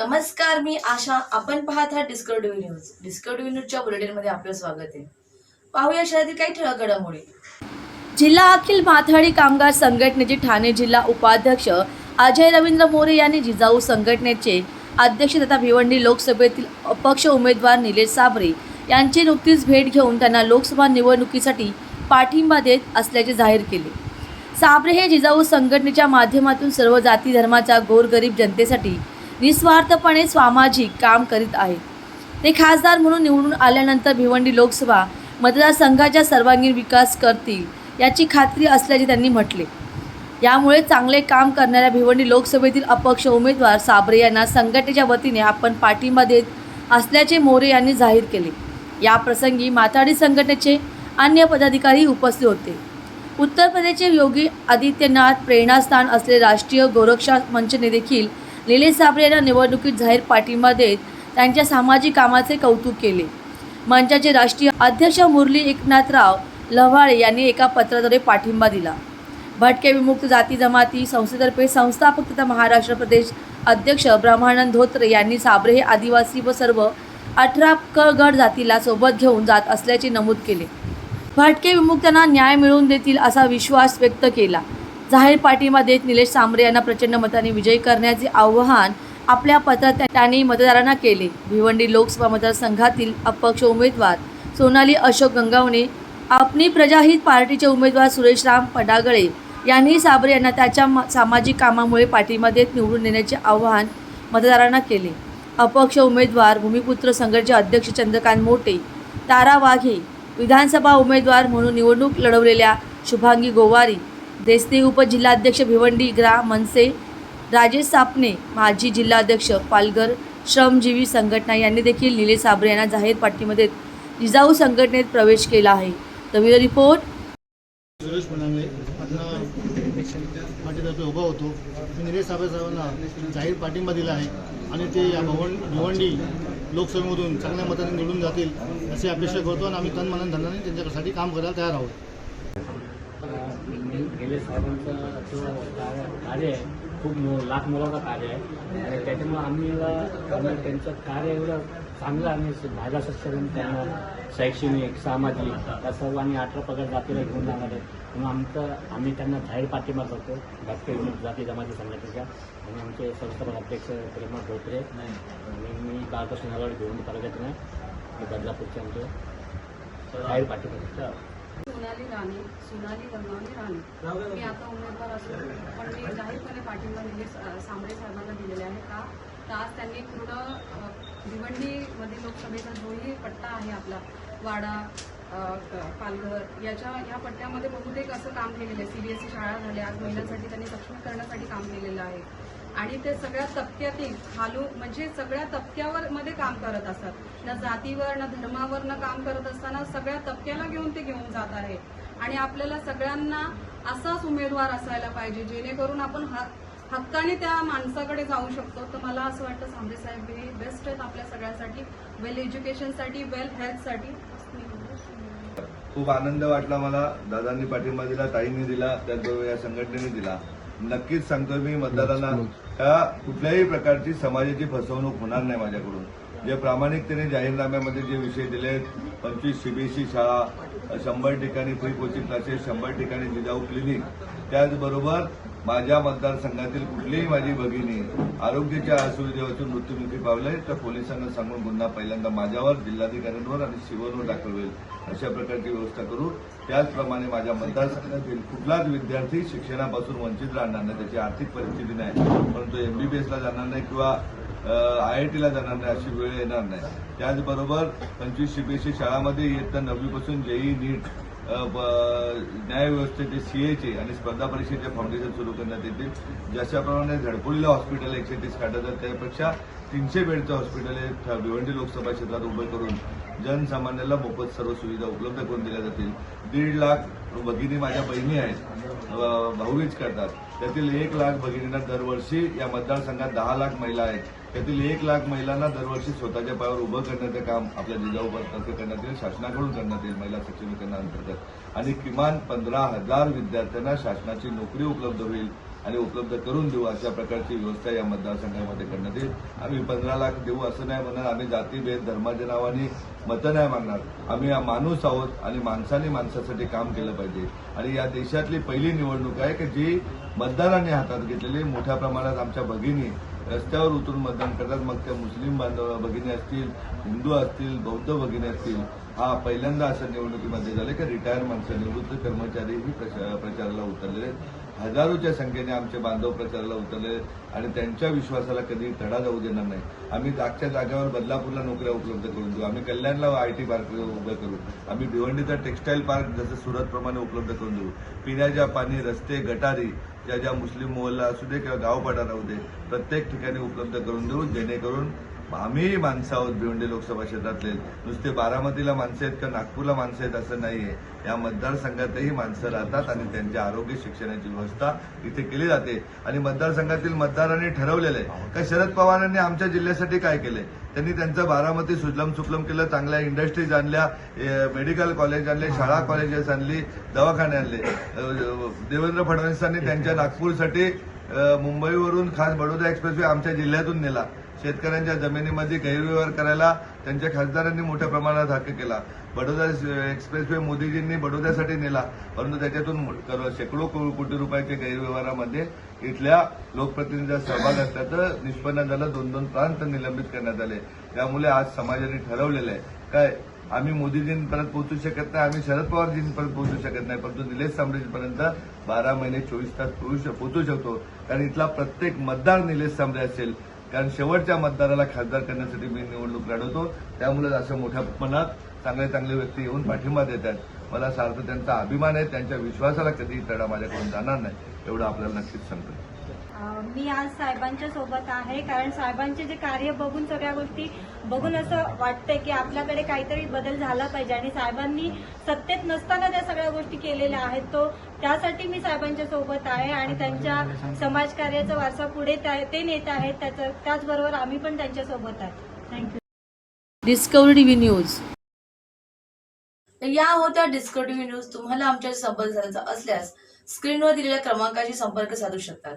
नमस्कार मी आशा. आपण पाहत आहात डिस्कवरी न्यूज डिस्कवरी न्यूजच्या बुलेटिनमध्ये आपलं स्वागत आहे. पाहूया शहरातील काही ठळक घडामोडी जिल्हा अखिल माथाडी कामगार संघटनेचे ठाणे जिल्हा उपाध्यक्ष अजय रवींद्र मोरे यांनी जिजाऊ संघटनेचे अध्यक्ष तथा भिवंडी लोकसभेतील अपक्ष उमेदवार निलेश साबरे यांची नुकतीच भेट घेऊन त्यांना लोकसभा निवडणुकीसाठी पाठिंबा देत असल्याचे जाहीर केले. साबरे हे जिजाऊ संघटनेच्या माध्यमातून सर्व जाती धर्माच्या गोरगरीब जनतेसाठी निस्वार्थपणे सामाजिक काम करीत आहेत. ते खासदार म्हणून निवडून आल्यानंतर भिवंडी लोकसभा मतदारसंघाचा सर्वांगीण विकास करतील याची खात्री असल्याचे त्यांनी म्हटले. यामुळे चांगले काम करणाऱ्या भिवंडी लोकसभेतील अपक्ष उमेदवार साबरे यांना संघटनेच्या वतीने आपण पाठिंबा देत असल्याचे मोरे यांनी जाहीर केले. या प्रसंगी माथाडी संघटनेचे अन्य पदाधिकारी उपस्थित होते. उत्तर प्रदेशचे योगी आदित्यनाथ प्रेरणास्थान असलेले राष्ट्रीय गोरक्षा मंचने देखील निलेश साबरे यांना निवडणुकीत जाहीर पाठिंबा देत त्यांच्या सामाजिक कामाचे कौतुक केले. मंचाचे राष्ट्रीय अध्यक्ष मुरली एकनाथराव लव्हाळे यांनी एका पत्राद्वारे पाठिंबा दिला. भटके विमुक्त जाती जमाती संस्थेतर्फे संस्थापक तथा महाराष्ट्र प्रदेश अध्यक्ष ब्रह्मानंद धोत्रे यांनी साबरे हे आदिवासी व सर्व अठरा क गट जातीला सोबत घेऊन जात असल्याचे नमूद केले. भटके विमुक्तांना न्याय मिळवून देतील असा विश्वास व्यक्त केला. जाहीर पाठिंबा देत निलेश सांबरे यांना प्रचंड मताने विजयी करण्याचे आव्हान आपल्या पत्रात त्यांनी मतदारांना केले. भिवंडी लोकसभा मतदारसंघातील अपक्ष उमेदवार सोनाली अशोक गंगावणे आपली प्रजाहित पार्टीचे उमेदवार सुरेश राम पडागळे यांनी साबरे यांना त्याच्या सामाजिक कामामुळे पाठिंबा देत निवडून देण्याचे आवाहन मतदारांना केले. अपक्ष उमेदवार भूमिपुत्र संघटचे अध्यक्ष चंद्रकांत मोटे तारा वाघे विधानसभा उमेदवार म्हणून निवडणूक लढवलेल्या शुभांगी गोवारी देसने उपजिल्हाध्यक्ष भिवंडी ग्रा मनसे राजेश सापणे माजी जिल्हाध्यक्ष पालघर श्रमजीवी संघटना यांनी देखील निलेश साबरे यांना जाहीर पाठीमध्ये जिजाऊ संघटनेत प्रवेश केला आहे. The report. सुरेश म्हणाले अण्णा पाठीतर्फे उभा होतो. मी निलेश साबळे साहेबांना जाहीर पाठिंबा दिला आहे आणि ते या भवन भिवंडी लोकसभेमधून चांगल्या मताने निवडून जातील अशी अपेक्षा करतो आणि आम्ही तन मनन धनाने त्यांच्यासाठी काम करायला तयार आहोत. गेले साहेबांचं जो कार्य आहे खूप लाख मोलाचं कार्य आहे. आणि त्याच्यामुळे आम्ही आम्ही त्यांचं कार्य एवढं चांगलं आम्ही भागा सक्षम त्यांना शैक्षणिक सामाजिक या सर्व आणि अठरा पगार जातीला घेऊन जाणार आहे. म्हणून आमचं आम्ही त्यांना जाहीर पाठिंबा करतो. भटके विमुक्त जाती जमाती संघटनेच्या. आणि आमचे संस्थापक अध्यक्ष प्रेमा धोत्रे. आणि मी बाळकृष्ण नगड घेऊन तालुक्यातून आहे. बदलापूरचे आमचे जाहीर पाठिंबा सोनाली राणे सोनाली गंगावणे राणे. मी आता उमेदवार असून पण मी जाहीरपणे पाठिंबा अ, सांबरे साहेबांना दिलेले आहे. का? तर आज त्यांनी पूर्ण भिवंडीमध्ये लोकसभेचा जोही पट्टा आहे आपला वाडा पालघर याच्या या पट्ट्यामध्ये बहुतेक असं काम केलेलं आहे. सीबीएसई शाळा झाल्या आज महिलांसाठी त्यांनी सक्षम करण्यासाठी काम केलेलं आहे. आणि ते सगळ्या तबक्यातील खालू म्हणजे सगळ्या तबक्यावर मध्ये काम करत असतात. न जातीवर न धर्मावर न काम करत असताना सगळ्या तबक्याला घेऊन ते घेऊन जात आहे. आणि आपल्याला सगळ्यांना असाच उमेदवार असायला पाहिजे जेणेकरून आपण ह- हक्काने त्या माणसाकडे जाऊ शकतो. तर मला असं वाटतं सांबरे साहेब हे बेस्ट आहेत आपल्या सगळ्यांसाठी. वेल एज्युकेशनसाठी वेल हेल्थसाठी खूप आनंद वाटला मला. दादांनी पाठिंबा दिला ताईंनी दिला त्याचबरोबर या संघटनेने दिला. नक्कीच सांगतोय मी मतदारांना का कुठल्याही प्रकारची समाजाची फसवणूक होणार नाही माझ्याकडून. जे प्रामाणिकतेने जाहीरनाम्यामध्ये जे विषय दिले पंचवीस सीबीएसई शाळा शंभर ठिकाणी फ्री कोचिंग क्लासेस शंभर ठिकाणी जिजाऊ क्लिनिक त्याचबरोबर माझ्या मतदारसंघातील कुठलीही माझी भगिनी आरोग्याच्या असुविधेवरून मृत्यूमुखी पावले तर पोलिसांना सांगून गुन्हा पहिल्यांदा माझ्यावर जिल्हाधिकाऱ्यांवर आणि शिवनवर दाखल होईल अशा प्रकारची व्यवस्था करू. त्याचप्रमाणे माझ्या मतदारसंघातील कुठलाच विद्यार्थी शिक्षणापासून वंचित राहणार नाही त्याची आर्थिक परिस्थिती नाही. परंतु एमबीबीएसला जाणार नाही किंवा आय आय टीला जाणार नाही अशी वेळ येणार नाही. त्याचबरोबर पंचवीस सीबीएसई शाळामध्ये इयत्ता नववीपासून जेई नीट न्यायव्यवस्थेचे सीएचे आणि स्पर्धा परीक्षेचे फाउंडेशन सुरू करण्यात येतील. ज्याच्याप्रमाणे झडपोलीला हॉस्पिटल एकशे तीस काढतात त्यापेक्षा तीनशे बेडचं हॉस्पिटल हे भिवंडी लोकसभा क्षेत्रात उभं करून जनसामान्याला मोफत सर्व सुविधा उपलब्ध करून दिल्या जातील. दीड लाख भगिनी माझ्या बहिणी आहेत. भाऊबीज करतात. त्यातील एक लाख भगिनींना दरवर्षी या मतदारसंघात दहा लाख महिला आहेत. त्यातील एक लाख महिलांना दरवर्षी स्वतःच्या पायावर उभं करण्याचं काम आपल्या जिजाऊतर्फे करण्यात येईल शासनाकडून करण्यात येईल महिला सक्षमीकरणाअंतर्गत. आणि किमान पंधरा हजार विद्यार्थ्यांना शासनाची नोकरी उपलब्ध होईल आणि उपलब्ध करून देऊ अशा प्रकारची व्यवस्था या मतदारसंघामध्ये करण्यात येईल. आम्ही पंधरा लाख देऊ असं नाही म्हणणार आम्ही जातीभेद धर्माच्या नावाने मतं नाही मागणार. आम्ही माणूस आहोत आणि माणसाने माणसासाठी काम केलं पाहिजे. आणि या देशातली पहिली निवडणूक आहे की जी मतदारांनी हातात घेतलेली. मोठ्या प्रमाणात आमच्या भगिनी रस्त्यावर उतरून मतदान करतात. मग त्या मुस्लिम बांधव भगिनी असतील हिंदू असतील बौद्ध भगिनी असतील. हा पहिल्यांदा असं निवडणुकीमध्ये झालं की रिटायर माणसं निवृत्त कर्मचारीही प्रचाराला उतरलेले आहेत. हजारोच्या संख्येने आमचे बांधव प्रचाराला उतरले आणि त्यांच्या विश्वासाला कधी तडा जाऊ देणार नाही. आम्ही जागच्या जागेवर बदलापूरला नोकऱ्या उपलब्ध करून देऊ. आम्ही कल्याणला आय टी पार्क उभं करू. आम्ही भिवंडीचा टेक्स्टाईल पार्क जसं सुरतप्रमाणे उपलब्ध करून देऊ. पिण्याच्या पाणी रस्ते गटारी ज्या ज्या मुस्लिम मोहल्ला असू दे किंवा गावपाडा राहू दे प्रत्येक ठिकाणी उपलब्ध करून देऊ जेणेकरून आम्ही माणसं आहोत भिवंडी लोकसभा क्षेत्रातले. नुसते बारामतीला माणसं आहेत का नागपूरला माणसं आहेत असं नाही आहे या मतदारसंघातही माणसं राहतात आणि त्यांच्या आरोग्य शिक्षणाची व्यवस्था इथे केली जाते. आणि मतदारसंघातील मतदारांनी ठरवलेलं आहे का शरद पवारांनी आमच्या जिल्ह्यासाठी काय केलंय? त्यांनी त्यांचं बारामती सुजलम सुफलम केलं चांगल्या इंडस्ट्रीज आणल्या मेडिकल कॉलेज आणले शाळा कॉलेजेस आणली दवाखाने आणले. देवेंद्र फडणवीसांनी त्यांच्या नागपूरसाठी मुंबईवरून खास बडोदा एक्सप्रेसवे आमच्या जिल्ह्यातून नेला. शेतकऱ्यांच्या जमिनीमध्ये गैरव्यवहार करायला त्यांच्या खासदारांनी मोठ्या प्रमाणात हक्क केला. बडोदा एक्सप्रेसवे मोदीजींनी बडोद्यासाठी नेला. परंतु त्याच्यातून शेकडो कोटी रुपयाच्या गैरव्यवहारामध्ये इथल्या लोकप्रतिनिधीचा सहभाग असल्याचं निष्पन्न झालं. दोन दोन प्रांत निलंबित करण्यात आले. त्यामुळे आज समाजाने ठरवलेलं आहे. काय? आम्ही मोदीजींपर्यंत पोहोचू शकत नाही. आम्ही शरद पवारजींपर्यंत पोहोचू शकत नाही. परंतु निलेश सांबळेपर्यंत बारा महिने चोवीस तास पोहोचू शकतो. कारण इथला प्रत्येक मतदार निलेश सांबळे असेल. कारण शेवटच्या मतदाराला खासदार करण्यासाठी मी निवडणूक लढवतो. त्यामुळे असं मोठ्या प्रमाणात चांगले चांगले व्यक्ती येऊन पाठिंबा देतात मला सार्थ त्यांचा अभिमान आहे. त्यांच्या विश्वासाला कधी तडा माझ्याकडून जाणार नाही. एवढं आपल्याला नक्कीच सांगतो. मी आज साहेबांच्या सोबत आहे. कारण साहेबांचे जे कार्य बघून सगळ्या गोष्टी बघून असं वाटतंय की आपल्याकडे काहीतरी बदल झाला पाहिजे. आणि साहेबांनी सत्तेत नसताना त्या सगळ्या गोष्टी केलेल्या आहेत. तो त्यासाठी मी साहेबांच्या सोबत आहे आणि त्यांच्या समाजकार्याचा वारसा पुढे ते नेत आहेत. त्याचं त्याचबरोबर आम्ही पण त्यांच्यासोबत आहे. Thank you Discovery TV news. या होत्या डिस्कवरी टीव्ही न्यूज तुम्हाला आमच्या संपर्क साधायचा असल्यास स्क्रीनवर दिलेल्या क्रमांकाशी संपर्क साधू शकतात.